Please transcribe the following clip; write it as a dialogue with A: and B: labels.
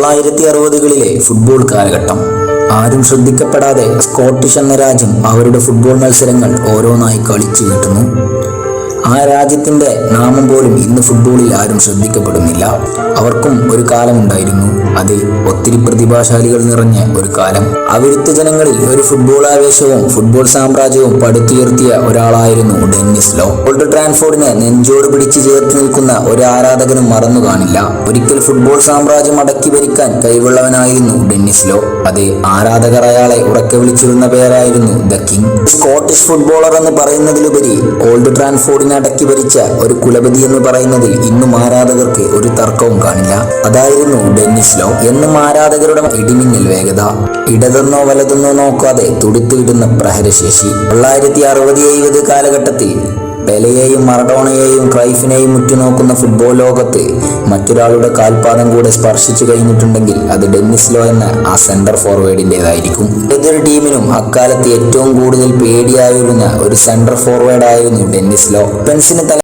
A: തൊള്ളായിരത്തി അറുപതുകളിലെ ഫുട്ബോൾ കാലഘട്ടം. ആരും ശ്രദ്ധിക്കപ്പെടാതെ സ്കോട്ടിഷ് എന്ന രാജ്യം അവരുടെ ഫുട്ബോൾ മത്സരങ്ങൾ ഓരോന്നായി കളിച്ചു കിട്ടുന്നു. ആ രാജ്യത്തിന്റെ നാമം പോലും ഇന്ന് ഫുട്ബോളിൽ ആരും ശ്രദ്ധിക്കപ്പെടുന്നില്ല. അവർക്കും ഒരു കാലമുണ്ടായിരുന്നു. അതിൽ ഒത്തിരി പ്രതിഭാശാലികൾ നിറഞ്ഞ ഒരു കാലം. അവിടുത്തെ ജനങ്ങളിൽ ഒരു ഫുട്ബോൾ ആവേശവും ഫുട്ബോൾ സാമ്രാജ്യവും പടുത്തുയർത്തിയ ഒരാളായിരുന്നു ഡെന്നിസ് ലോ. ഓൾഡ് ട്രാൻഫോർഡിനെ നെഞ്ചോട് പിടിച്ച് ചേർത്ത് നിൽക്കുന്ന ഒരു ആരാധകനും മറന്നു കാണില്ല. ഒരിക്കൽ ഫുട്ബോൾ സാമ്രാജ്യം അടക്കി ഭരിക്കാൻ കഴിവുള്ളവനായിരുന്നു ഡെന്നിസ് ലോ. അതെ ആരാധകർ അയാളെ ഉറക്കെ വിളിച്ചിരുന്ന പേരായിരുന്നു ദ കിങ്. സ്കോട്ടിഷ് ഫുട്ബോളർ എന്ന് പറയുന്നതിലുപരി ഓൾഡ് ട്രാൻഫോർഡിനെ അടക്കി ഭരിച്ച ഒരു കുലപതി എന്ന് പറയുന്നതിൽ ഇന്നും ആരാധകർക്ക് ഒരു തർക്കവും കാണില്ല. അതായിരുന്നു ഡെന്നിസ് ലോ. എന്നും ആരാധകരുടെ ഇടിമിന്നൽ വേഗത. ഇടതെന്നോ വലതെന്നോ നോക്കാതെ തുടുത്തുവിടുന്ന പ്രഹരശേഷി. തൊള്ളായിരത്തി അറുപത് എഴുപത് കാലഘട്ടത്തിൽ പെലയെയും മറഡോണയെയും ക്രൈഫിനെയും ഉറ്റുനോക്കുന്ന ഫുട്ബോൾ ലോകത്ത് മറ്റൊരാളുടെ കാൽപാദം കൂടെ സ്പർശിച്ചു കഴിഞ്ഞിട്ടുണ്ടെങ്കിൽ അത് ഡെന്നിസ് ലോ എന്ന ആ സെന്റർ ഫോർവേഡിന്റെതായിരിക്കും ഏതൊരു ടീമിനും അക്കാലത്ത് ഏറ്റവും കൂടുതൽ പേടിയായിരുന്ന ഒരു സെന്റർ ഫോർവേഡായിരുന്നു ഡെന്നിസ് ലോ. പെൻസിന്